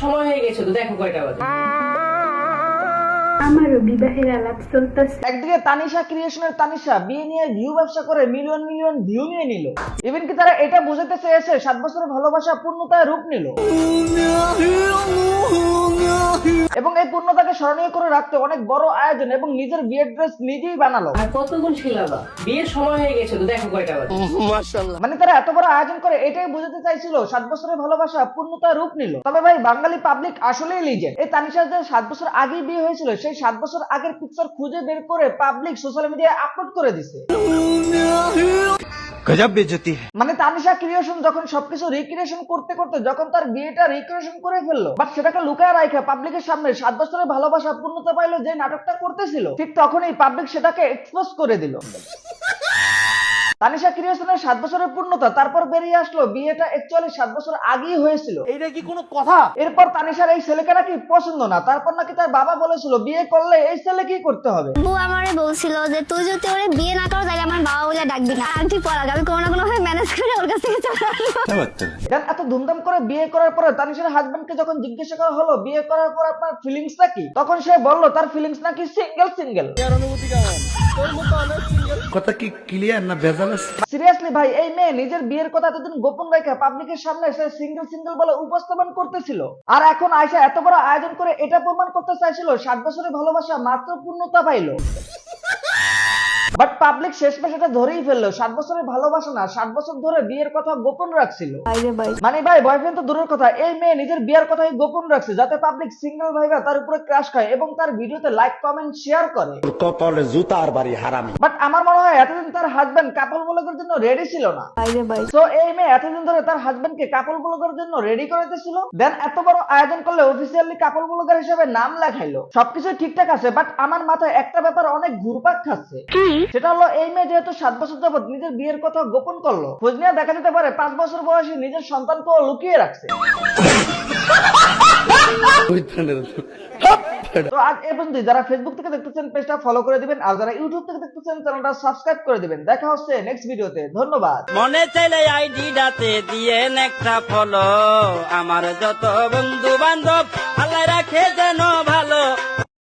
সময় হয়ে গেছে তো দেখো কয়টা বাজে। আমারও বিবাহের আলাপ চলতেছে। একদিকে তানিশা ক্রিয়েশনের তানিশা বিয়ে নিয়ে ভিউ ব্যবসা করে মিলিয়ন মিলিয়ন ভিউ নিয়ে নিল। ইভেন কি তারা এটা বোঝাতে চেয়েছে সাত বছরের ভালোবাসা পূর্ণতায় রূপ নিল। এবং এই পূর্ণতাকে স্মরণীয় করে রাখতে অনেক বড় আয়োজন এবং নিজের বিয়ের ড্রেস নিজেই বানালো। আর কতক্ষণ বিয়ের সময় হয়ে গেছে তো দেখো কয়টা বাজে। মানে তারা এত বড় আয়োজন করে এটাই বোঝাতে চাইছিল সাত বছরের ভালোবাসা পূর্ণতা রূপ নিল। তবে ভাই বাঙালি পাবলিক আসলেই লিজেন্ড এই তানিশার যে সাত বছর আগেই বিয়ে হয়েছিল সেই সাত বছর আগের পিকচার খুঁজে বের করে পাবলিক সোশ্যাল মিডিয়ায় আপলোড করে দিছে। গজব বেজতি মানে তানিশা ক্রিয়েশন যখন সবকিছু রিক্রিয়েশন করতে করতে যখন তার বিয়েটা রিক্রিয়েশন করে ফেলল বাট সেটাকে লুকায় রাখা পাবলিকের সামনে সাত বছরের ভালোবাসা পূর্ণতা পাইলো যে নাটকটা করতেছিল ঠিক তখনই পাবলিক সেটাকে এক্সপোজ করে দিল। তানিশা ক্রিয়েশনের সাত বছরের পূর্ণতা তারপর বেরিয়ে আসলো বিয়েটা একচুয়ালি সাত বছর আগেই হয়েছিল। এইটা কি কোনো কথা? এরপর তানিশার এই ছেলেকে নাকি পছন্দ না তারপর নাকি তার বাবা বলেছিল বিয়ে করলে এই ছেলে কি করতে হবে? বউ আমারে বলছিল যে তুই যদি ওরে বিয়ে না ডাকবি না আমি কোনো না কোনো ভাবে ম্যানেজ করে ওর কাছ থেকে চলে এত ধুমধাম করে বিয়ে করার পরে তানিশের হাজবেন্ডকে যখন জিজ্ঞাসা করা হলো বিয়ে করার পর আপনার কি? তখন সে বলল তার ফিলিংস নাকি সিঙ্গেল সিঙ্গেল কথা কি ক্লিয়ার না ভেজাল সিরিয়াসলি ভাই এই মেয়ে নিজের বিয়ের কথা এতদিন গোপন রেখে পাবলিকের সামনে সে সিঙ্গেল সিঙ্গেল বলে উপস্থাপন করতেছিল। আর এখন আয়সা এত বড় আয়োজন করে এটা প্রমাণ করতে চাইছিল সাত বছরের ভালোবাসা মাত্র পূর্ণতা পাইলো। পাবলিক শেষমেশ এটা ধরেই ফেলল। সাত বছরের ভালোবাসা না সাত বছর ধরে বিয়ের কথা গোপন রাখছিল। মানে ভাই বয়ফ্রেন্ড তো দূরের কথা এই মেয়ে নিজের বিয়ের কথাই গোপন রাখছে যাতে পাবলিক সিঙ্গেল ভাইবা তার উপরে ক্রাশ খায় এবং তার ভিডিওতে লাইক কমেন্ট শেয়ার করে। কপালে জুতার বাড়ি হারামি। বাট আমার মনে হয় এতদিন তার হাজবেন্ড কাপল ব্লগের জন্য রেডি ছিল না। তো এই মেয়ে এতদিন ধরে তার হাজবেন্ডকে কাপল ব্লগের জন্য রেডি করাইতেছিল। দেন এত বড় আয়োজন করলে অফিসিয়ালি কাপল ব্লগার হিসেবে নাম লেখাইলো। সবকিছু ঠিকঠাক আছে বাট আমার মাথায় একটা ব্যাপার অনেক ঘুরপাক খাচ্ছে। সেটা হলো এই মেয়ে যেহেতু সাত বছর যাবত নিজের বিয়ের কথা গোপন করল, খোঁজ নিয়ে দেখা যেতে পারে পাঁচ বছর বয়সী নিজের সন্তানকেও লুকিয়ে রাখছে। তো আজ এ পর্যন্ত যারা ফেসবুক থেকে দেখতেছেন পেজটা ফলো করে দিবেন। আর যারা ইউটিউব থেকে দেখতেছেন চ্যানেলটা সাবস্ক্রাইব করে দিবেন। দেখা হচ্ছে নেক্সট ভিডিওতে ধন্যবাদ। মনে চাইলে আইডিটাতে দিয়ে একটা ফলো আমার যত বন্ধু বান্ধব আল্লাহ রাখে যেন ভালো।